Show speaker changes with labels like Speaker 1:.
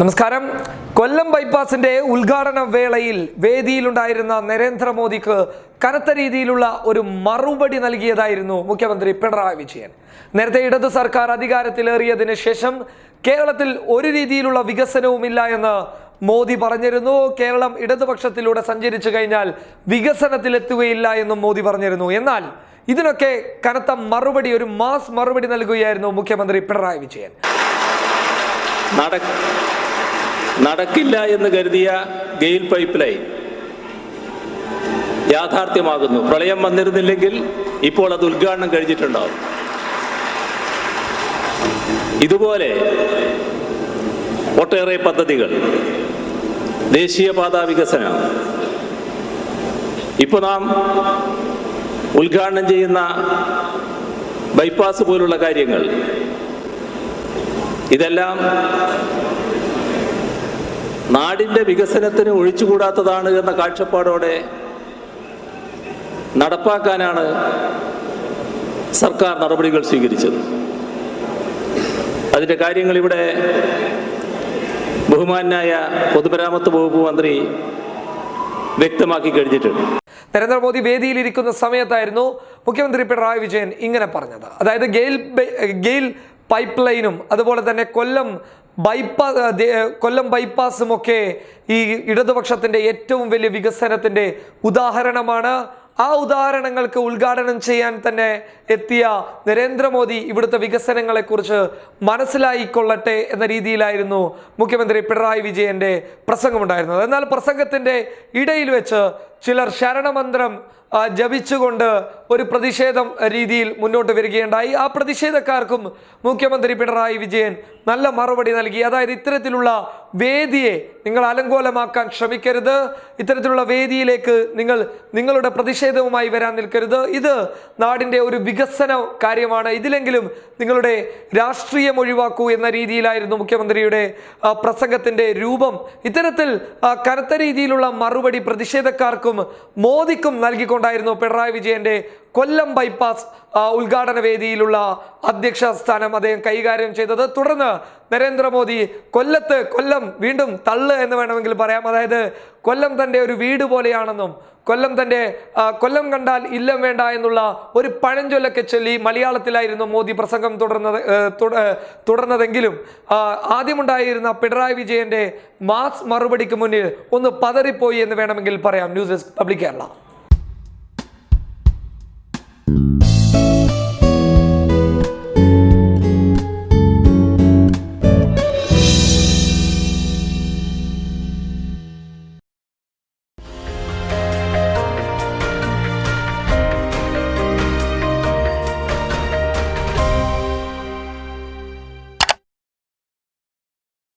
Speaker 1: നമസ്കാരം. കൊല്ലം ബൈപ്പാസിന്റെ ഉദ്ഘാടന വേളയിൽ വേദിയിലുണ്ടായിരുന്ന നരേന്ദ്രമോദിക്ക് കനത്ത രീതിയിലുള്ള ഒരു മറുപടി നൽകിയതായിരുന്നു മുഖ്യമന്ത്രി പിണറായി വിജയൻ. നേരത്തെ ഇടത് സർക്കാർ അധികാരത്തിലേറിയതിനു ശേഷം കേരളത്തിൽ ഒരു രീതിയിലുള്ള വികസനവുമില്ല എന്ന് മോദി പറഞ്ഞിരുന്നു. കേരളം ഇടതുപക്ഷത്തിലൂടെ സഞ്ചരിച്ചു കഴിഞ്ഞാൽ വികസനത്തിലെത്തുകയില്ല എന്നും മോദി പറഞ്ഞിരുന്നു. എന്നാൽ ഇതിനൊക്കെ കനത്ത മറുപടി ഒരു മാസ് മറുപടി നൽകുകയായിരുന്നു മുഖ്യമന്ത്രി പിണറായി വിജയൻ.
Speaker 2: നടക്കില്ല എന്ന് കരുതിയ ഗെയിൽ പൈപ്പ് ലൈൻ യാഥാർത്ഥ്യമാകുന്നു. പ്രളയം വന്നിരുന്നില്ലെങ്കിൽ ഇപ്പോൾ അത് ഉദ്ഘാടനം കഴിഞ്ഞിട്ടുണ്ടാവും. ഇതുപോലെ ഒട്ടേറെ പദ്ധതികൾ ദേശീയപാത വികസനം. ഇപ്പോൾ നാം ഉദ്ഘാടനം ചെയ്യുന്ന ബൈപ്പാസ് പോലുള്ള കാര്യങ്ങൾ ഇതെല്ലാം നാടിന്റെ വികസനത്തിന് ഒഴിച്ചുകൂടാത്തതാണ് എന്ന കാഴ്ചപ്പാടോടെ നടപ്പാക്കാനാണ് സർക്കാർ നടപടികൾ സ്വീകരിച്ചത്. അതിന്റെ കാര്യങ്ങൾ ഇവിടെ ബഹുമാനായ പൊതുമരാമത്ത് വകുപ്പ് മന്ത്രി വ്യക്തമാക്കി കഴിഞ്ഞിട്ടുണ്ട്.
Speaker 1: നരേന്ദ്രമോദി വേദിയിലിരിക്കുന്ന സമയത്തായിരുന്നു മുഖ്യമന്ത്രി പിണറായി വിജയൻ ഇങ്ങനെ പറഞ്ഞത്. അതായത് ഗെയിൽ ഗെയിൽ പൈപ്പ് ലൈനും അതുപോലെ തന്നെ കൊല്ലം ബൈപ്പാസ് കൊല്ലം ബൈപ്പാസും ഒക്കെ ഈ ഇടതുപക്ഷത്തിന്റെ ഏറ്റവും വലിയ വികസനത്തിന്റെ ഉദാഹരണമാണ്. ആ ഉദാഹരണങ്ങൾക്ക് ഉദ്ഘാടനം ചെയ്യാൻ തന്നെ എത്തിയ നരേന്ദ്രമോദി ഇവിടുത്തെ വികസനങ്ങളെക്കുറിച്ച് മനസ്സിലായിക്കൊള്ളട്ടെ എന്ന രീതിയിലായിരുന്നു മുഖ്യമന്ത്രി പിണറായി വിജയന്റെ പ്രസംഗമുണ്ടായിരുന്നത്. എന്നാൽ പ്രസംഗത്തിന്റെ ഇടയിൽ വെച്ച് ചിലർ ശരണമന്ത്രം ജപിച്ചുകൊണ്ട് ഒരു പ്രതിഷേധം രീതിയിൽ മുന്നോട്ട് വരികയുണ്ടായി. ആ പ്രതിഷേധക്കാർക്കും മുഖ്യമന്ത്രി പിണറായി വിജയൻ നല്ല മറുപടി നൽകി. അതായത് ഇത്തരത്തിലുള്ള വേദിയെ നിങ്ങൾ അലങ്കോലമാക്കാൻ ശ്രമിക്കരുത്. ഇത്തരത്തിലുള്ള വേദിയിലേക്ക് നിങ്ങൾ നിങ്ങളുടെ പ്രതിഷേധവുമായി വരാൻ നിൽക്കരുത്. ഇത് നാടിന്റെ ഒരു വികസന കാര്യമാണ്. ഇതിലെങ്കിലും നിങ്ങളുടെ രാഷ്ട്രീയം ഒഴിവാക്കൂ എന്ന രീതിയിലായിരുന്നു മുഖ്യമന്ത്രിയുടെ പ്രസംഗത്തിന്റെ രൂപം. ഇത്തരത്തിൽ കനത്ത രീതിയിലുള്ള മറുപടി പ്രതിഷേധക്കാർക്കും മോദിക്കും നൽകിക്കൊണ്ടായിരുന്നു പിണറായി വിജയന്റെ കൊല്ലം ബൈപ്പാസ് ഉദ്ഘാടന വേദിയിലുള്ള അധ്യക്ഷ സ്ഥാനം അദ്ദേഹം കൈകാര്യം ചെയ്തത്. തുടർന്ന് നരേന്ദ്രമോദി കൊല്ലത്ത് കൊല്ലം വീണ്ടും തള്ള് എന്ന് വേണമെങ്കിൽ പറയാം. അതായത് കൊല്ലം തന്റെ ഒരു വീട് പോലെയാണെന്നും കൊല്ലം തന്റെ കൊല്ലം കണ്ടാൽ ഇല്ലം വേണ്ട എന്നുള്ള ഒരു പഴഞ്ചൊല്ലൊക്കെ ചൊല്ലി മലയാളത്തിലായിരുന്നു മോദി പ്രസംഗം തുടർന്നത് തുടർന്നതെങ്കിലും ആദ്യമുണ്ടായിരുന്ന പിണറായി വിജയന്റെ മാസ് മറുപടിക്ക് മുന്നിൽ ഒന്ന് പതറിപ്പോയി എന്ന് വേണമെങ്കിൽ പറയാം. News desk public Kerala.